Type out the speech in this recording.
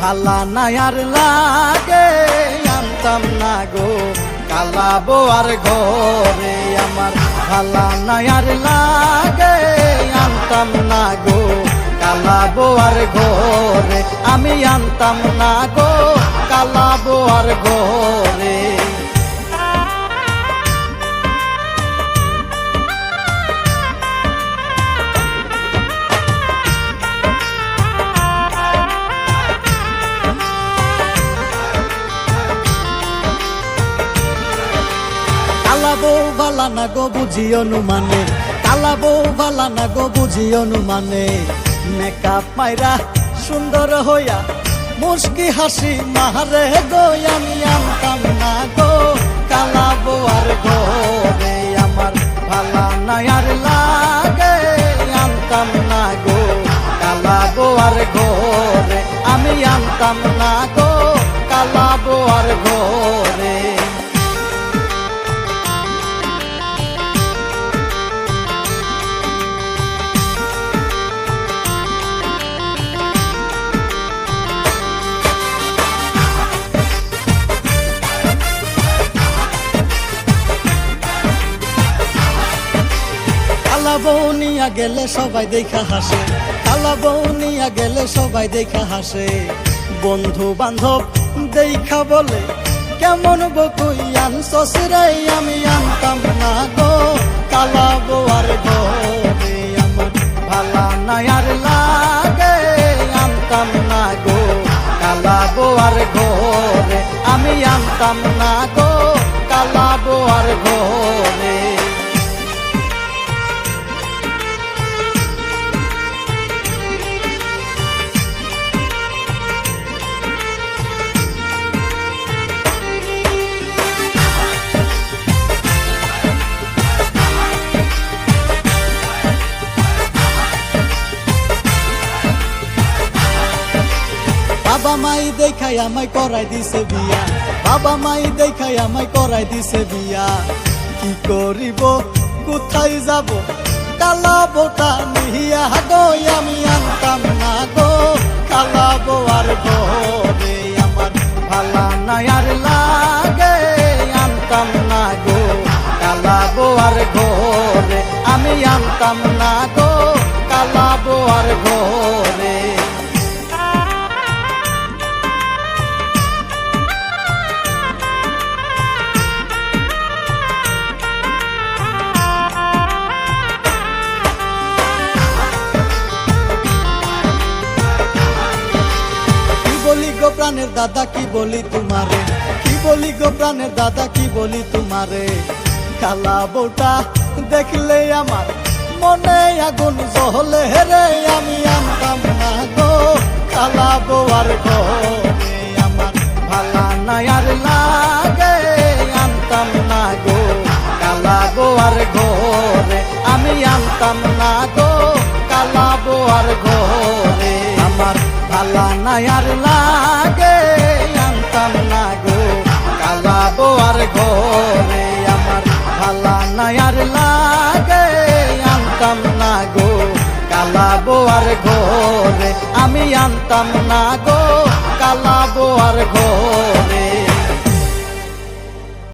ভালা নায়ার লাগে, আনতাম না গো। কালা বোয়ার ঘরে আমার, ভালা নায়ার লাগে, আনতাম না গো। কালা বোয়ার ঘরে, আমি আনতাম না গো। কালা বোয়ার ঘরে ভালা না গো বুঝি অনুমানে কালা বউ ভালা না গো বুঝি অনুমানে। মেকআপ মাইরা সুন্দর হইয়া মুস্কি হাসি মারে গো, আমি আনতাম না গো। কালা বউয়ার ঘরে আমার ভালা নায়ার লাগে, আনতাম না গো। কালা বউয়ার ঘরে আমি আনতাম না গো। কালা বউয়ার ঘরে কালা বউনিয়া গেলে সবাই দেখা হাসে। কালা বউনিয়া গেলে সবাই দেখা হাসে। বন্ধু বান্ধব দেখা বলে, কেমন বকুই আনছস রে, আমি আনতাম না গো। কালা বউয়ার ঘরে আমার ভালা নায়ার লাগে, আনতাম না গো। কালা বউয়ার ঘরে আমি আনতাম না গো। কালা বউয়ার ঘরে বাবা মাই দেখাই আমায় করাই দিছে বিয়া। বাবা মাই দেখাই আমায় করাই দিছে বিয়া। কি করিব, কোথায় যাব? কালা বোটা নিহিয়া গো, আমি আনতাম না গো। কালা বোয়ার ঘরে আমার ভালা নায়ার লাগে, আনতাম না গো। কালা বোয়ার ঘরে আমি আনতাম না গো। কালা বোয়ার ঘরে কি প্রাণের দাদা কি বলি তোমারে? কি বলি গো প্রাণের দাদা, কি বলি তোমারে? কালা বউটা দেখলে আমার মনে আগুন জহলে রে আমি আনতাম না গো। কালা বউয়ার ঘরে আমার ভালা নায়ার লাগে, আনতাম না গো। কালা বউয়ার ঘরে আমি আনতাম না গো। কালা বউয়ার ঘরে আমার ভালা নায়ার লাগে ঘরে আমার ভালা নায়ার লাগে, আনতাম না গো কালা বউয়ার ঘরে। আমি আনতাম না গো কালা বোয়ার ঘরে।